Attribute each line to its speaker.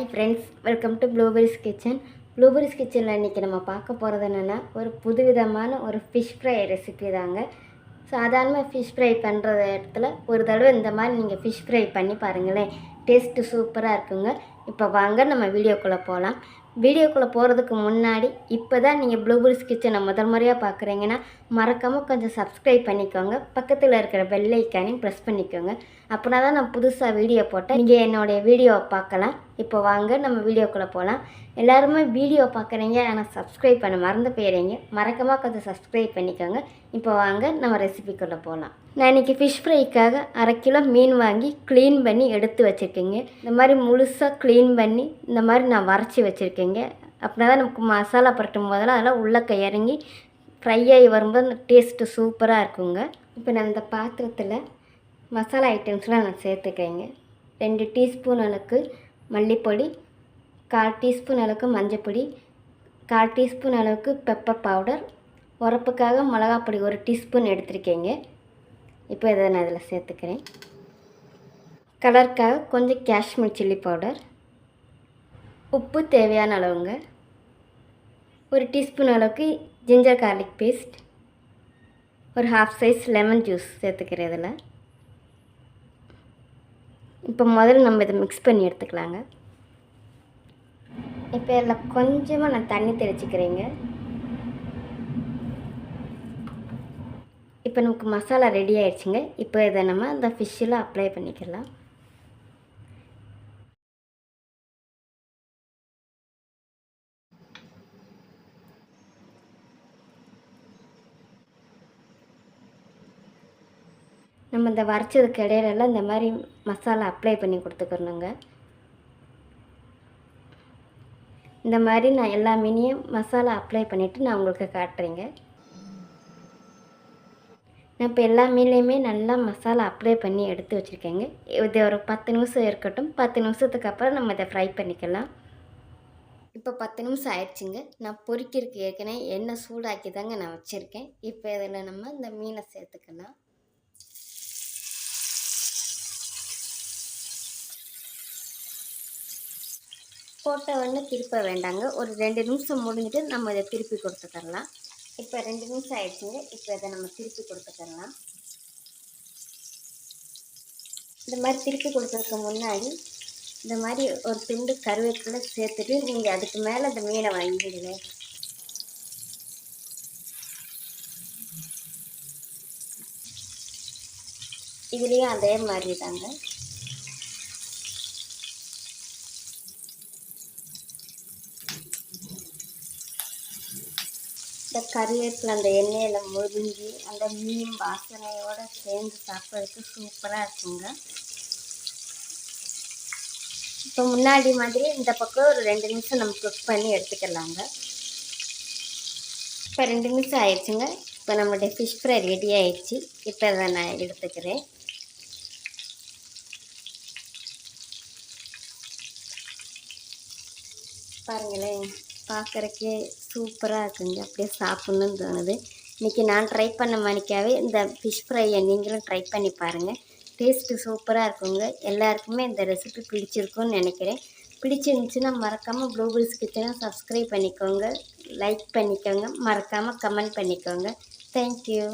Speaker 1: Hi friends welcome to Blueberries Kitchen Blueberries கிச்சனில் இன்றைக்கி நம்ம பார்க்க போகிறது என்னென்னா ஒரு புதுவிதமான ஒரு ஃபிஷ் ஃப்ரை ரெசிபி தாங்க. சாதாரணமாக ஃபிஷ் ஃப்ரை பண்ணுற இடத்துல ஒரு தடவை இந்த மாதிரி நீங்கள் ஃபிஷ் ஃப்ரை பண்ணி பாருங்களேன். டேஸ்ட்டு சூப்பராக இருக்குங்க. இப்போ வாங்க நம்ம வீடியோக்குள்ளே போகலாம் வீடியோக்குள்ளே போகிறதுக்கு முன்னாடி இப்போ தான் நீங்கள் ப்ளூபெரிஸ் கிச்சனை முதல் முறையாக பார்க்குறீங்கன்னா மறக்காமல் கொஞ்சம் சப்ஸ்கிரைப் பண்ணிக்கோங்க. பக்கத்தில் இருக்கிற பெல்லைக்கானையும் ப்ரெஸ் பண்ணிக்கோங்க. அப்படின்னா தான் நான் புதுசாக வீடியோ போட்டேன். நீங்கள் என்னுடைய வீடியோவை பார்க்கலாம். இப்போ வாங்க நம்ம வீடியோக்குள்ளே போகலாம் எல்லாருமே வீடியோ பார்க்குறீங்க ஆனால் சப்ஸ்கிரைப் பண்ண மறந்து போயிடுறீங்க மறக்காமல் கொஞ்சம் சப்ஸ்கிரைப் பண்ணிக்கோங்க. இப்போ வாங்க நம்ம ரெசிபிக்குள்ளே போகலாம் நான் இன்றைக்கி ஃபிஷ் ஃப்ரைக்காக அரை கிலோ மீன் வாங்கி க்ளீன் பண்ணி எடுத்து வச்சுருக்கேங்க. இந்த மாதிரி முழுசாக க்ளீன் க்ளீன் பண்ணி இந்த மாதிரி நான் வரைச்சி வச்சுருக்கேங்க. அப்படின்னா தான் நமக்கு மசாலா பரட்டும் போதெல்லாம் அதெல்லாம் உள்ளக்க இறங்கி ஃப்ரை ஆகி வரும்போது அந்த டேஸ்ட்டு சூப்பராக இருக்குங்க. இப்போ நான் இந்த பாத்திரத்தில் மசாலா ஐட்டம்ஸ்லாம் நான் சேர்த்துக்கிறேங்க. ரெண்டு டீஸ்பூன் அளவுக்கு மல்லிப்பொடி கால் டீஸ்பூன் அளவுக்கு மஞ்சப்பொடி கால் டீஸ்பூன் அளவுக்கு பெப்பர் பவுடர் உரப்புக்காக மிளகாப்பொடி ஒரு டீஸ்பூன் எடுத்திருக்கேங்க. இப்போ இதை நான் இதில் சேர்த்துக்கிறேன். கலருக்காக கொஞ்சம் காஷ்மீர் சில்லி பவுடர் உப்பு தேவையான அளவுங்க. ஒரு டீஸ்பூன் அளவுக்கு ஜிஞ்சர் கார்லிக் பேஸ்ட் ஒரு ஹாஃப் சைஸ் லெமன் ஜூஸ் சேர்த்துக்கிறேன் இதில் இப்போ முதல்ல நம்ம இதை மிக்ஸ் பண்ணி எடுத்துக்கலாங்க. இப்போ இதில் கொஞ்சமாக நான் தண்ணி தெளிச்சிக்கிறேங்க. இப்போ நமக்கு மசாலா ரெடி ஆயிடுச்சுங்க. இப்போ இதை நம்ம அந்த ஃபிஷ்ஷில் அப்ளை பண்ணிக்கலாம். நம்ம இந்த வரைச்சதுக்கு இடையிலலாம் இந்த மாதிரி மசாலா அப்ளை பண்ணி கொடுத்துக்கணுங்க. இந்த மாதிரி நான் எல்லா மீனையும் மசாலா அப்ளை பண்ணிவிட்டு நான் உங்களுக்கு காட்டுறேங்க. நான் இப்போ எல்லா மீன்லேயுமே நல்லா மசாலா அப்ளை பண்ணி எடுத்து வச்சுருக்கேங்க. இது ஒரு பத்து நிமிஷம் இருக்கட்டும். பத்து நிமிஷத்துக்கு அப்புறம் நம்ம இதை ஃப்ரை பண்ணிக்கலாம். இப்போ பத்து நிமிஷம் ஆயிடுச்சுங்க. நான் பொறிக்கிறதுக்கு ஏற்கனவே எண்ணெய் சூடாக்கி தாங்க நான் வச்சுருக்கேன். இப்போ இதில் நம்ம இந்த மீனை சேர்த்துக்கலாம். போட்ட உடனே திருப்ப வேண்டாங்க. ஒரு ரெண்டு நிமிஷம் முடிஞ்சிட்டு நம்ம இதை திருப்பி கொடுத்துக்கலாம் இப்போ ரெண்டு நிமிஷம் ஆயிடுச்சுங்க. இப்போ இதை நம்ம திருப்பி கொடுத்துக்கலாம் இந்த மாதிரி திருப்பி கொடுத்ததுக்கு முன்னாடி இந்த மாதிரி ஒரு துண்டு கருவேப்பிலை சேர்த்துட்டு நீங்கள் அதுக்கு மேலே இந்த மீனை வாங்கிடுங்க. இதுலேயும் அதே மாதிரி தாங்க. இந்த கருவேப்பிலை அந்த எண்ணெயில் முழுங்கி அந்த மீன் வாசனையோடு சேர்ந்து சாப்பிட்றதுக்கு சூப்பராக இருக்குங்க. இப்போ முன்னாடி மாதிரி இந்த பக்கம் ஒரு ரெண்டு நிமிஷம் நம்ம குக் பண்ணி எடுத்துக்கலாங்க. இப்போ ரெண்டு நிமிஷம் ஆயிடுச்சுங்க. இப்போ நம்மளுடைய ஃபிஷ் ஃப்ரை ரெடி ஆயிடுச்சு. இப்போ அதை நான் எடுத்துக்கிறேன். பாருங்களேன். பார்க்குறக்கே சூப்பராக இருக்குங்க. அப்படியே சாப்பிட்ணுன்னு தோணுது. இன்றைக்கி நான் ட்ரை பண்ண மணிக்காவே இந்த ஃபிஷ் ஃப்ரையை நீங்களும் ட்ரை பண்ணி பாருங்கள் டேஸ்ட்டு சூப்பராக இருக்குங்க. எல்லாருக்குமே இந்த ரெசிபி பிடிச்சிருக்குன்னு நினைக்கிறேன். பிடிச்சிருந்துச்சுன்னா மறக்காமல் ப்ளூபெரிஸ் கிச்சனை சப்ஸ்கிரைப் பண்ணிக்கோங்க. லைக் பண்ணிக்கோங்க. மறக்காமல் கமெண்ட் பண்ணிக்கோங்க. தேங்க்யூ